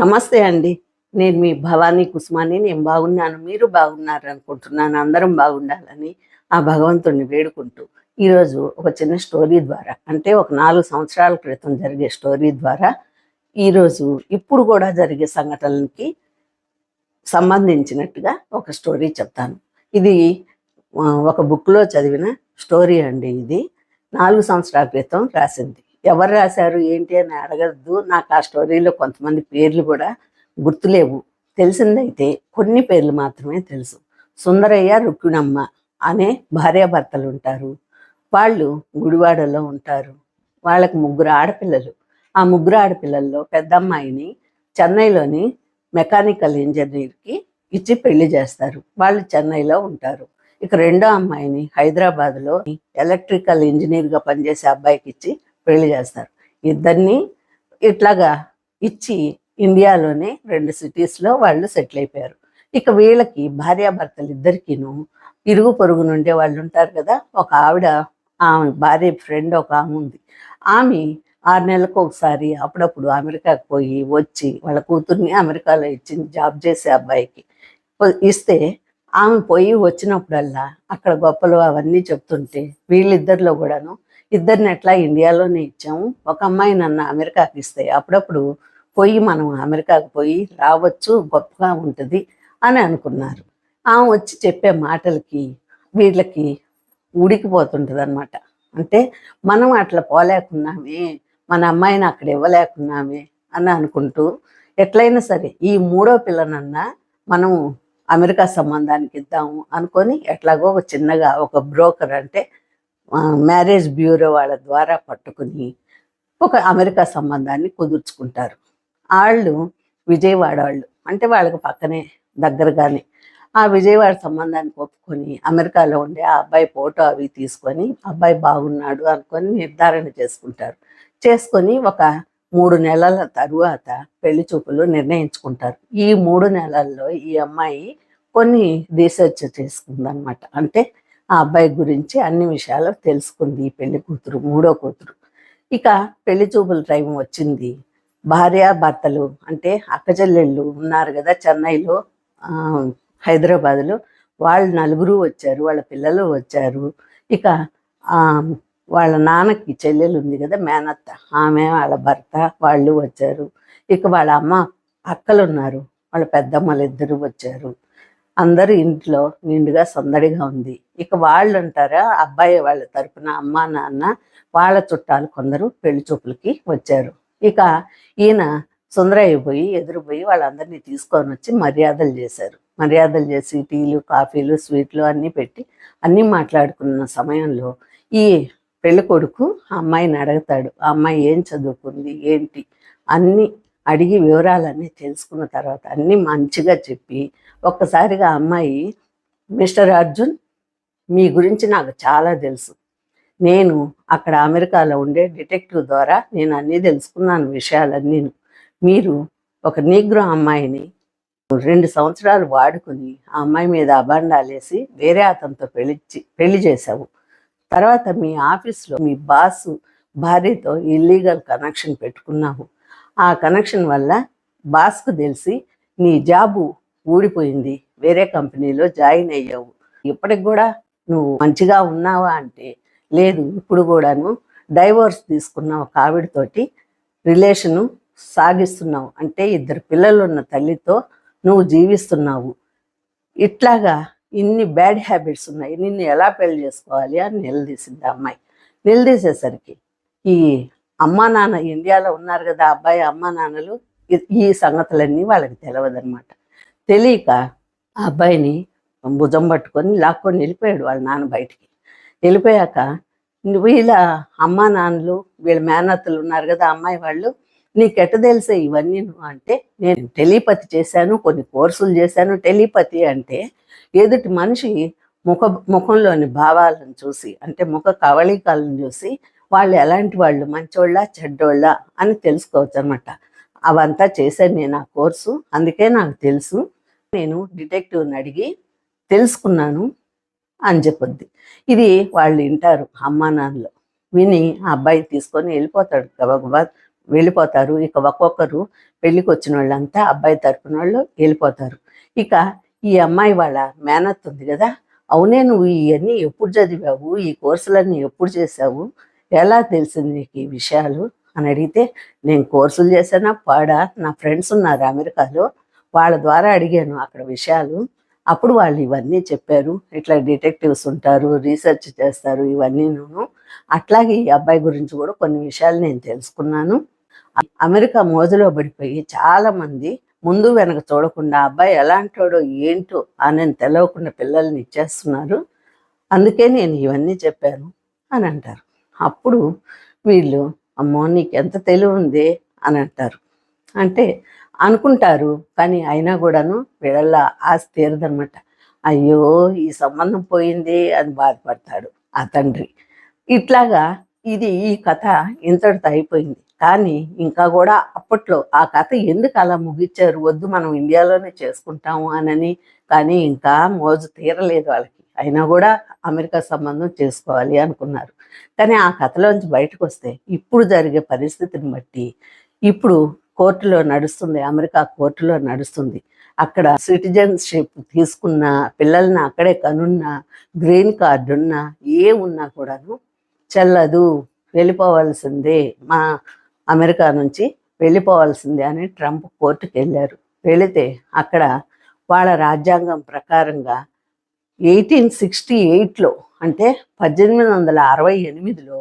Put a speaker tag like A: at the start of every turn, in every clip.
A: నమస్తే అండి. నేను మీ భవానీ కుసుమాని. నేను బాగున్నాను. మీరు బాగున్నారు అనుకుంటున్నాను. అందరం బాగుండాలని ఆ భగవంతుడిని వేడుకుంటూ ఈరోజు ఒక చిన్న స్టోరీ ద్వారా అంటే ఒక నాలుగు సంవత్సరాల క్రితం జరిగే స్టోరీ ద్వారా ఈరోజు ఇప్పుడు కూడా జరిగే సంఘటనలకి సంబంధించినట్టుగా ఒక స్టోరీ చెప్తాను. ఇది ఒక బుక్లో చదివిన స్టోరీ అండి ఇది. నాలుగు సంవత్సరాల క్రితం రాసింది. ఎవరు రాశారు ఏంటి అని అడగద్దు. నాకు ఆ స్టోరీలో కొంతమంది పేర్లు కూడా గుర్తులేవు. తెలిసిందైతే కొన్ని పేర్లు మాత్రమే తెలుసు. సుందరయ్య రుక్మిణమ్మ అనే భార్యాభర్తలు ఉంటారు. వాళ్ళు గుడివాడలో ఉంటారు. వాళ్ళకి ముగ్గురు ఆడపిల్లలు. ఆ ముగ్గురు ఆడపిల్లల్లో పెద్ద అమ్మాయిని చెన్నైలోని మెకానికల్ ఇంజనీర్కి ఇచ్చి పెళ్ళి చేస్తారు. వాళ్ళు చెన్నైలో ఉంటారు. ఇక రెండో అమ్మాయిని హైదరాబాద్లో ఎలక్ట్రికల్ ఇంజనీర్గా పనిచేసే అబ్బాయికి ఇచ్చి పెళ్ళి చేస్తారు. ఇద్దరిని ఇట్లాగా ఇచ్చి ఇండియాలోనే రెండు సిటీస్లో వాళ్ళు సెటిల్ అయిపోయారు. ఇక వీళ్ళకి భార్యాభర్తలు ఇద్దరికీను ఇరుగు పొరుగు నుండే వాళ్ళు ఉంటారు కదా ఒక ఆవిడ ఆమె భార్య ఫ్రెండ్ ఒక ఆమె ఉంది. ఆమె ఆరు నెలలకు ఒకసారి అప్పుడప్పుడు అమెరికాకు పోయి వచ్చి వాళ్ళ కూతుర్ని అమెరికాలో ఇచ్చింది జాబ్ చేసే అబ్బాయికి ఇస్తే ఆమె పోయి వచ్చినప్పుడల్లా అక్కడ గొప్పలు అవన్నీ చెప్తుంటే వీళ్ళిద్దరిలో కూడాను ఇద్దరిని ఎట్లా ఇండియాలోనే ఇచ్చాము. ఒక అమ్మాయి నన్ను అమెరికాకి ఇస్తే అప్పుడప్పుడు పోయి మనం అమెరికాకు పోయి రావచ్చు గొప్పగా ఉంటుంది అని అనుకున్నారు. ఆమె వచ్చి చెప్పే మాటలకి వీళ్ళకి ఉడికిపోతుంటుంది అనమాట అంటే మనం అట్లా పోలేకున్నామే మన అమ్మాయిని అక్కడ ఇవ్వలేకున్నామే అని అనుకుంటూ ఎట్లయినా సరే ఈ మూడో పిల్లనన్నా మనం అమెరికా సంబంధానికి ఇద్దాము అనుకొని ఎట్లాగో ఒక చిన్నగా ఒక బ్రోకర్ అంటే మ్యారేజ్ బ్యూరో వాళ్ళ ద్వారా పట్టుకుని ఒక అమెరికా సంబంధాన్ని కుదుర్చుకుంటారు. వాళ్ళు విజయవాడ వాళ్ళు. అంటే వాళ్ళకి పక్కనే దగ్గరగానే. ఆ విజయవాడ సంబంధాన్ని ఒప్పుకొని అమెరికాలో ఉండే ఆ అబ్బాయి ఫోటో అవి తీసుకొని అబ్బాయి బాగున్నాడు అనుకొని నిర్ధారణ చేసుకుంటారు. చేసుకొని ఒక మూడు నెలల తరువాత పెళ్ళి చూపులు నిర్ణయించుకుంటారు. ఈ మూడు నెలల్లో ఈ అమ్మాయి కొన్ని రీసెర్చ్ చేసుకుందనమాట అంటే ఆ అబ్బాయి గురించి అన్ని విషయాలు తెలుసుకుంది ఈ పెళ్ళి కూతురు మూడో కూతురు. ఇక పెళ్ళి చూపుల టైం వచ్చింది. భార్య భర్తలు అంటే అక్కచెల్లెళ్ళు ఉన్నారు కదా చెన్నైలో ఆ, హైదరాబాద్లో. వాళ్ళు నలుగురు వచ్చారు వాళ్ళ పిల్లలు వచ్చారు. ఇక ఆ, వాళ్ళ నాన్నకి చెల్లెలు ఉంది కదా మేనత్త. ఆమె వాళ్ళ భర్త వాళ్ళు వచ్చారు. ఇక వాళ్ళ అమ్మ అక్కలు ఉన్నారు వాళ్ళ పెద్దమ్మలు ఇద్దరు వచ్చారు. అందరూ ఇంట్లో నిండుగా సందడిగా ఉంది. ఇక వాళ్ళు అంటారా అబ్బాయి వాళ్ళ తరపున అమ్మ నాన్న వాళ్ళ చుట్టాలు కొందరు పెళ్ళి చూపులకి వచ్చారు. ఇక ఈయన సుందరయ్య పోయి ఎదురుపోయి వాళ్ళందరినీ తీసుకొని వచ్చి మర్యాదలు చేశారు. మర్యాదలు చేసి టీలు కాఫీలు స్వీట్లు అన్నీ పెట్టి అన్నీ మాట్లాడుకున్న సమయంలో ఈ పెళ్ళి కొడుకు ఆ అమ్మాయిని అడుగుతాడు ఆ అమ్మాయి ఏం చదువుకుంది ఏంటి? అన్నీ అడిగి వివరాలన్నీ తెలుసుకున్న తర్వాత అన్నీ మంచిగా చెప్పి ఒక్కసారిగా అమ్మాయి మిస్టర్ అర్జున్ మీ గురించి నాకు చాలా తెలుసు. నేను అక్కడ అమెరికాలో ఉండే డిటెక్టివ్ ద్వారా నేను అన్నీ తెలుసుకున్నాను విషయాలన్నీ మీరు ఒక నీగ్రో అమ్మాయిని రెండు సంవత్సరాలు వాడుకుని ఆ అమ్మాయి మీద అబాండాలేసి వేరే అతనితో పెళ్ళి పెళ్ళి చేశావు. తర్వాత మీ ఆఫీస్లో మీ బాసు భార్యతో ఇల్లీగల్ కనెక్షన్ పెట్టుకున్నావు ఆ కనెక్షన్ వల్ల బాస్కు తెలిసి నీ జాబు ఊడిపోయింది. వేరే కంపెనీలో జాయిన్ అయ్యావు. ఇప్పటికి కూడా నువ్వు మంచిగా ఉన్నావా అంటే లేదు ఇప్పుడు కూడాను డైవోర్స్ తీసుకున్న ఒక ఆవిడతోటి రిలేషను సాగిస్తున్నావు. అంటే ఇద్దరు పిల్లలు ఉన్న తల్లితో నువ్వు జీవిస్తున్నావు. ఇట్లాగా ఇన్ని బ్యాడ్ హ్యాబిట్స్ ఉన్నాయి. నిన్ను ఎలా పెళ్ళి చేసుకోవాలి అని నిలదీసింది ఆ అమ్మాయి. నిలదీసేసరికి ఈ అమ్మా నాన్న ఇండియాలో ఉన్నారు కదా అబ్బాయి అమ్మా నాన్నలు ఈ- సంగతులన్నీ వాళ్ళకి తెలియదన్నమాట తెలియక ఆ అబ్బాయిని భుజం పట్టుకొని లాక్కొని వెళ్ళిపోయాడు వాళ్ళ నాన్న బయటికి. వెళ్ళిపోయాక వీళ్ళ అమ్మా నాన్నలు వీళ్ళ మేనత్తలు ఉన్నారు కదా అమ్మాయి వాళ్ళు నీకెట తెలిసే ఇవన్నీ అంటే నేను టెలిపతి చేశాను కొన్ని కోర్సులు చేశాను. టెలిపతి అంటే ఎదుటి మనిషి ముఖ ముఖంలోని భావాలను చూసి అంటే ముఖ కవళికలను చూసి వాళ్ళు ఎలాంటి వాళ్ళు? మంచోళ్ళ చెడ్డోళ్ళ అని తెలుసుకోవచ్చు అనమాట అవంతా చేశాను నేను ఆ కోర్సు. అందుకే నాకు తెలుసు. నేను డిటెక్టివ్ని అడిగి తెలుసుకున్నాను అని చెప్పొద్ది. ఇది వాళ్ళు వింటారు అమ్మానాన్నలు. విని ఆ అబ్బాయి తీసుకొని వెళ్ళిపోతాడు గబగబా వెళ్ళిపోతారు. ఇక ఒక్కొక్కరు పెళ్ళికి వచ్చిన వాళ్ళంతా అబ్బాయి తరపున వాళ్ళు వెళ్ళిపోతారు. ఇక ఈ అమ్మాయి వాళ్ళ మేనత్ ఉంది కదా అవునే నువ్వు ఇవన్నీ ఎప్పుడు చదివావు? ఈ కోర్సులన్నీ ఎప్పుడు చేసావు ఎలా తెలిసింది నీకు ఈ విషయాలు? అని అడిగితే నేను కోర్సులు చేశానా? పాడా? నా ఫ్రెండ్స్ ఉన్నారు అమెరికాలో. వాళ్ళ ద్వారా అడిగాను అక్కడ విషయాలు. అప్పుడు వాళ్ళు ఇవన్నీ చెప్పారు. ఇట్లా డిటెక్టివ్స్ ఉంటారు రీసెర్చ్ చేస్తారు ఇవన్నీ నేను అట్లాగే ఈ అబ్బాయి గురించి కూడా కొన్ని విషయాలు నేను తెలుసుకున్నాను. అమెరికా మోజులో పడిపోయి చాలా మంది ముందు వెనక చూడకుండా అబ్బాయి ఎలాంటోడో ఏంటో అని తెలవకుండా పిల్లల్ని ఇచ్చేస్తున్నారు. అందుకే నేను ఇవన్నీ చెప్పాను అని అంటారు. అప్పుడు వీళ్ళు అమ్మో నీకు ఎంత తెలివి ఉంది? అని అంటారు. అంటే అనుకుంటారు కానీ అయినా కూడాను వీళ్ళ ఆశ తీరదనమాట అయ్యో ఈ సంబంధం పోయింది అని బాధపడతాడు ఆ తండ్రి. ఇట్లాగా ఇది ఈ కథ ఇంతటితో అయిపోయింది. కానీ ఇంకా కూడా అప్పట్లో ఆ కథ ఎందుకు అలా ముగించారు వద్దు మనం ఇండియాలోనే చేసుకుంటాము అనని కానీ ఇంకా మోజు తీరలేదు వాళ్ళకి. అయినా కూడా అమెరికా సంబంధం చేసుకోవాలి అనుకున్నారు. కానీ ఆ కథలోంచి బయటకు వస్తే ఇప్పుడు జరిగే పరిస్థితిని బట్టి ఇప్పుడు కోర్టులో నడుస్తుంది అమెరికా కోర్టులో నడుస్తుంది. అక్కడ సిటిజన్షిప్ తీసుకున్న పిల్లల్ని అక్కడే కనున్నా గ్రీన్ కార్డు ఉన్నా ఏ ఉన్నా కూడాను చెల్లదు వెళ్ళిపోవాల్సిందే. మా అమెరికా నుంచి వెళ్ళిపోవాల్సిందే అని ట్రంప్ కోర్టుకు వెళ్ళారు వెళితే అక్కడ వాళ్ళ రాజ్యాంగం ప్రకారంగా ఎయిటీన్ సిక్స్టీ ఎయిట్లో అంటే పద్దెనిమిది వందల అరవై ఎనిమిదిలో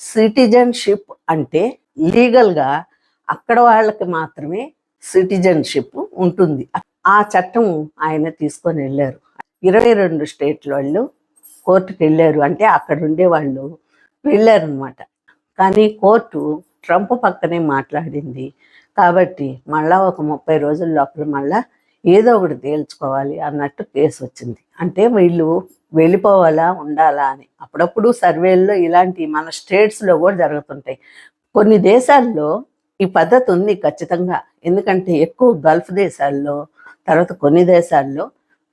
A: సిటిజన్షిప్ అంటే లీగల్గా అక్కడ వాళ్ళకి మాత్రమే సిటిజన్షిప్ ఉంటుంది. ఆ చట్టం ఆయన తీసుకొని వెళ్ళారు. ఇరవై రెండు స్టేట్ల వాళ్ళు కోర్టుకు వెళ్ళారు. అంటే అక్కడ ఉండే వాళ్ళు వెళ్ళారనమాట కానీ కోర్టు ట్రంప్ పక్కనే మాట్లాడింది. కాబట్టి మళ్ళా ఒక ముప్పై రోజుల లోపల మళ్ళా ఏదో ఒకటి తేల్చుకోవాలి అన్నట్టు కేసు వచ్చింది. అంటే వీళ్ళు వెళ్ళిపోవాలా ఉండాలా అని. అప్పుడప్పుడు సర్వేల్లో ఇలాంటి మన స్టేట్స్లో కూడా జరుగుతుంటాయి. కొన్ని దేశాల్లో ఈ పద్ధతి ఉంది ఖచ్చితంగా. ఎందుకంటే ఎక్కువ గల్ఫ్ దేశాల్లో తర్వాత కొన్ని దేశాల్లో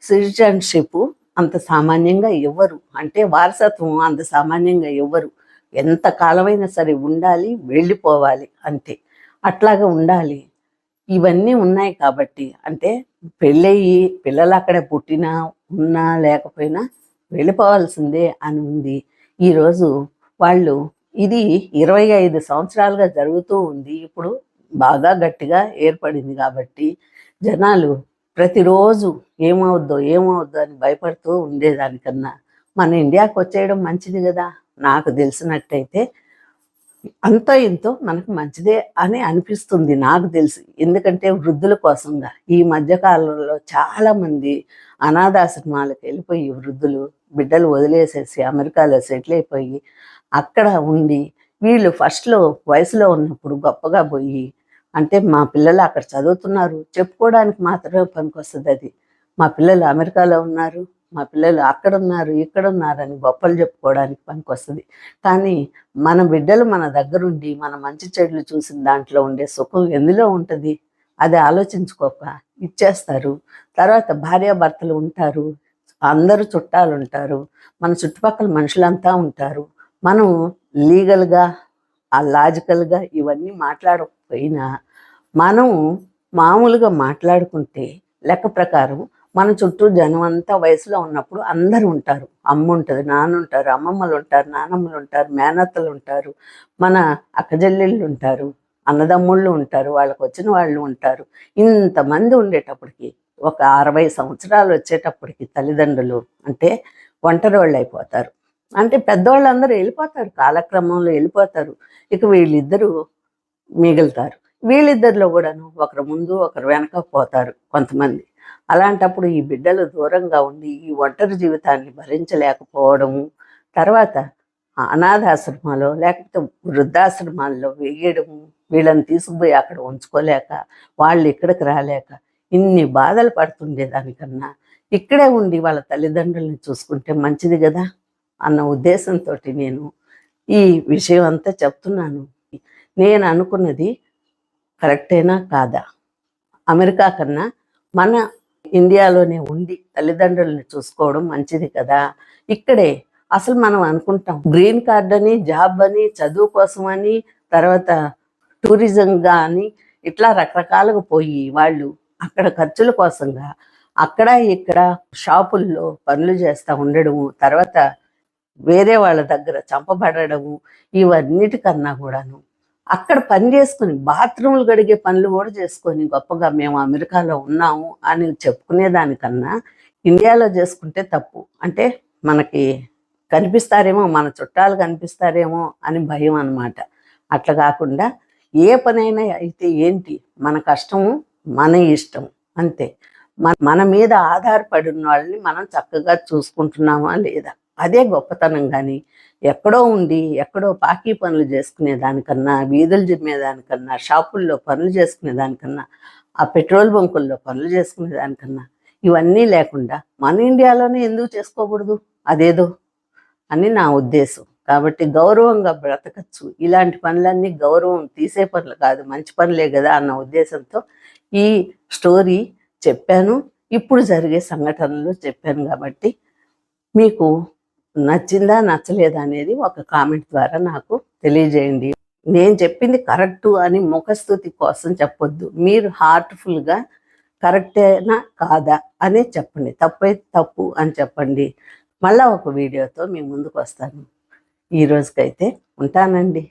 A: సిటిజన్షిప్ అంత సామాన్యంగా ఇవ్వరు అంటే వారసత్వం అంత సామాన్యంగా ఇవ్వరు ఎంత కాలమైనా సరే ఉండాలి వెళ్ళిపోవాలి అంతే. అట్లాగా ఉండాలి. ఇవన్నీ ఉన్నాయి కాబట్టి అంటే పెళ్ళయి పిల్లలు అక్కడే పుట్టినా ఉన్నా లేకపోయినా వెళ్ళిపోవాల్సిందే అని ఉంది. ఈరోజు వాళ్ళు ఇది ఇరవై ఐదు సంవత్సరాలుగా జరుగుతూ ఉంది. ఇప్పుడు బాగా గట్టిగా ఏర్పడింది కాబట్టి జనాలు ప్రతిరోజు ఏమవుద్దో ఏమవుద్దో అని భయపడుతూ ఉండేదానికన్నా మన ఇండియాకి వచ్చేయడం మంచిది కదా? నాకు తెలిసినట్టయితే అంతో ఇంతో మనకు మంచిదే అని అనిపిస్తుంది నాకు తెలిసి. ఎందుకంటే వృద్ధుల కోసంగా ఈ మధ్యకాలంలో చాలా మంది అనాథాశ్రమాలకు వెళ్ళిపోయి వృద్ధులు బిడ్డలు వదిలేసేసి అమెరికాలో సెటిల్ అయిపోయి అక్కడ ఉండి వీళ్ళు ఫస్ట్లో వయసులో ఉన్నప్పుడు గొప్పగా పోయి అంటే మా పిల్లలు అక్కడ చదువుతున్నారు చెప్పుకోవడానికి మాత్రమే పనికొస్తుంది అది. మా పిల్లలు అమెరికాలో ఉన్నారు మా పిల్లలు అక్కడ ఉన్నారు ఇక్కడ ఉన్నారు అని గొప్పలు చెప్పుకోవడానికి పనికొస్తుంది కానీ మన బిడ్డలు మన దగ్గరుండి మన మంచి చెడులు చూసిన దాంట్లో ఉండే సుఖం ఎందులో ఉంటుంది? అది ఆలోచించుకోక ఇచ్చేస్తారు. తర్వాత భార్యాభర్తలు ఉంటారు అందరూ చుట్టాలు ఉంటారు మన చుట్టుపక్కల మనుషులంతా ఉంటారు. మనం లీగల్గా ఆ లాజికల్గా ఇవన్నీ మాట్లాడకపోయినా మనం మామూలుగా మాట్లాడుకుంటే లెక్క ప్రకారం మన చుట్టూ జనం అంతా వయసులో ఉన్నప్పుడు అందరూ ఉంటారు. అమ్మ ఉంటుంది నాన్న ఉంటారు అమ్మమ్మలు ఉంటారు నానమ్మలు ఉంటారు మేనత్తలు ఉంటారు మన అక్కజెల్లెళ్ళు ఉంటారు అన్నదమ్ముళ్ళు ఉంటారు వాళ్ళకి వచ్చిన వాళ్ళు ఉంటారు. ఇంతమంది ఉండేటప్పటికి ఒక అరవై సంవత్సరాలు వచ్చేటప్పటికి తల్లిదండ్రులు అంటే ఒంటరి వాళ్ళు అయిపోతారు. అంటే పెద్దవాళ్ళందరూ వెళ్ళిపోతారు కాలక్రమంలో వెళ్ళిపోతారు. ఇక వీళ్ళిద్దరూ మిగులుతారు. వీళ్ళిద్దరిలో కూడాను ఒకరు ముందు ఒకరు వెనక పోతారు కొంతమంది. అలాంటప్పుడు ఈ బిడ్డలు దూరంగా ఉండి ఈ ఒంటరి జీవితాన్ని భరించలేకపోవడము తర్వాత అనాథాశ్రమాలు లేకపోతే వృద్ధాశ్రమాల్లో వేయడము వీళ్ళని తీసుకుపోయి అక్కడ ఉంచుకోలేక వాళ్ళు ఇక్కడికి రాలేక ఇన్ని బాధలు పడుతుండే దానికన్నా ఇక్కడే ఉండి వాళ్ళ తల్లిదండ్రుల్ని చూసుకుంటే మంచిది కదా? అన్న ఉద్దేశంతో నేను ఈ విషయం అంతా చెప్తున్నాను. నేను అనుకున్నది కరెక్టేనా కాదా? అమెరికా కన్నా మన ఇండియాలోనే ఉండి తల్లిదండ్రులని చూసుకోవడం మంచిది కదా? ఇక్కడే అసలు మనం అనుకుంటాం గ్రీన్ కార్డ్ అని జాబ్ అని చదువు కోసం అని తర్వాత టూరిజం కానీ ఇట్లా రకరకాలుగా పోయి వాళ్ళు అక్కడ ఖర్చుల కోసంగా అక్కడ ఇక్కడ షాపుల్లో పనులు చేస్తూ ఉండడము తర్వాత వేరే వాళ్ళ దగ్గర చంపబడము ఇవన్నిటికన్నా కూడాను. అక్కడ పని చేసుకుని బాత్రూమ్లు గడిగే పనులు కూడా చేసుకొని గొప్పగా మేము అమెరికాలో ఉన్నాము అని చెప్పుకునే దానికన్నా ఇండియాలో చేసుకుంటే తప్పు. అంటే మనకి కనిపిస్తారేమో మన చుట్టాలు కనిపిస్తారేమో అని భయం అన్నమాట. అట్లా కాకుండా ఏ పనైనా అయితే ఏంటి? మన కష్టము మన ఇష్టం. అంతే. మన మన మీద ఆధారపడి ఉన్న వాళ్ళని మనం చక్కగా చూసుకుంటున్నామా లేదా? అదే గొప్పతనం కానీ ఎక్కడో ఉండి ఎక్కడో పాకీ పనులు చేసుకునే దానికన్నా వీధులు జిమ్మే దానికన్నా షాపుల్లో పనులు చేసుకునే దానికన్నా ఆ పెట్రోల్ బంకుల్లో పనులు చేసుకునే దానికన్నా ఇవన్నీ లేకుండా మన ఇండియాలోనే ఎందుకు చేసుకోకూడదు? అదేదో అని నా ఉద్దేశం. కాబట్టి గౌరవంగా బ్రతకచ్చు. ఇలాంటి పనులన్నీ గౌరవం తీసే పనులు కాదు మంచి పనులే కదా అన్న ఉద్దేశంతో ఈ స్టోరీ చెప్పాను. ఇప్పుడు జరిగే సంఘటనలు చెప్పాను కాబట్టి మీకు నచ్చిందా నచ్చలేదా అనేది ఒక కామెంట్ ద్వారా నాకు తెలియజేయండి. నేను చెప్పింది కరెక్టు అని ముఖస్థుతి కోసం చెప్పొద్దు. మీరు హార్ట్ఫుల్గా కరెక్టేనా కాదా అనే చెప్పండి. తప్పైతే తప్పు అని చెప్పండి. మళ్ళా ఒక వీడియోతో మీ ముందుకు వస్తాను ఈ రోజుకైతే ఉంటానండి.